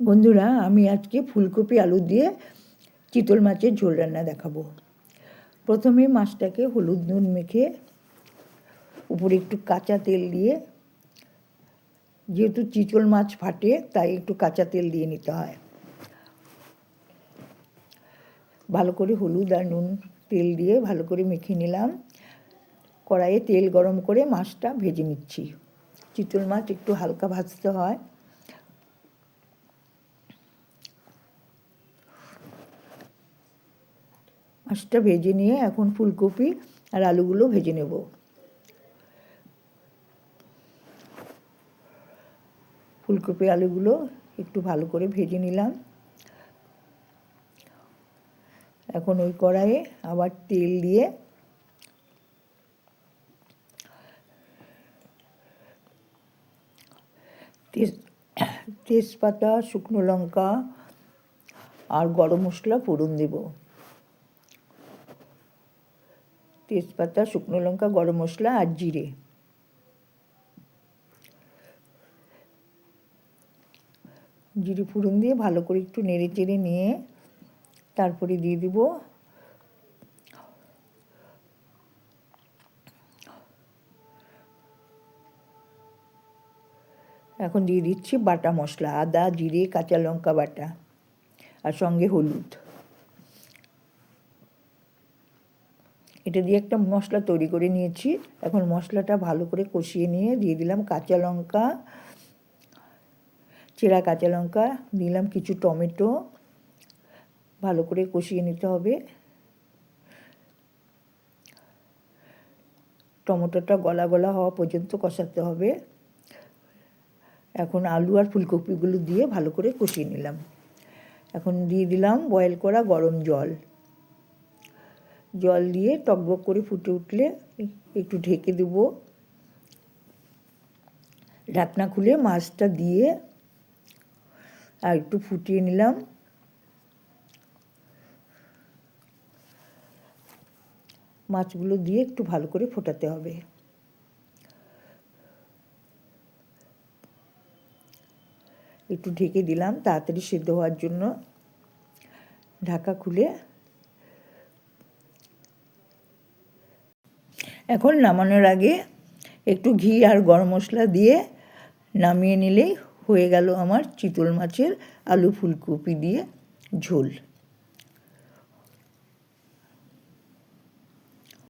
বন্ধুরা, আমি আজকে ফুলকপি, আলু দিয়ে চিতল মাছের ঝোল রান্না দেখাবো। প্রথমে মাছটাকে হলুদ নুন মেখে উপরে একটু কাঁচা তেল দিয়ে, যেহেতু চিতল মাছ ফাটে, তাই একটু কাঁচা তেল দিয়ে নিতে হয়। ভালো করে হলুদ আর নুন তেল দিয়ে ভালো করে মেখে নিলাম। কড়াইয়ে তেল গরম করে মাছটা ভেজে নিচ্ছি। চিতল মাছ একটু হালকা ভাজতে হয়। মাছটা ভেজে নিয়ে এখন ফুলকপি আর আলুগুলো ভেজে নেব। ফুলকপি আলুগুলো একটু ভালো করে ভেজে নিলাম। এখন ওই কড়াইয়ে আবার তেল দিয়ে তেজপাতা, শুকনো লঙ্কা আর গরম মশলা ফোড়ন দেব। তেজপাতা, শুকনো লঙ্কা, গরম মশলা আর জিরে। জিরে ফোড়ন দিয়ে ভালো করে একটু নেড়ে চেড়ে নিয়ে তারপরে দিয়ে দিব এখন দিয়ে দিচ্ছি বাটা মশলা, আদা, জিরে, কাঁচা লঙ্কা বাটা আর সঙ্গে হলুদ। এটা দিয়ে একটা মশলা তৈরি করে নিয়েছি। এখন মশলাটা ভালো করে কষিয়ে নিয়ে দিয়ে দিলাম কাঁচা লঙ্কা, চেরা কাঁচা লঙ্কা, দিলাম কিছু টমেটো, ভালো করে কষিয়ে নিতে হবে। টমেটোটা গলা গলা হওয়া পর্যন্ত কষাতে হবে। এখন আলু আর ফুলকপিগুলো দিয়ে ভালো করে কষিয়ে নিলাম। এখন দিয়ে দিলাম বয়েল করা গরম জল। জল দিয়ে টকবক করে ফুটে উঠলে একটু ঢেকে দেবো। ঢাকনা খুলে মাছটা দিয়ে আর একটু ফুটিয়ে নিলাম। মাছগুলো দিয়ে একটু ভালো করে ফোটাতে হবে। একটু ঢেকে দিলাম, তাড়াতাড়ি সেদ্ধ হওয়ার জন্য। ঢাকা খুলে এখন নামানোর আগে একটু ঘি আর গরম মশলা দিয়ে নামিয়ে নিলেই হয়ে গেল আমার চিতল মাছের আলু ফুলকপি দিয়ে ঝোল।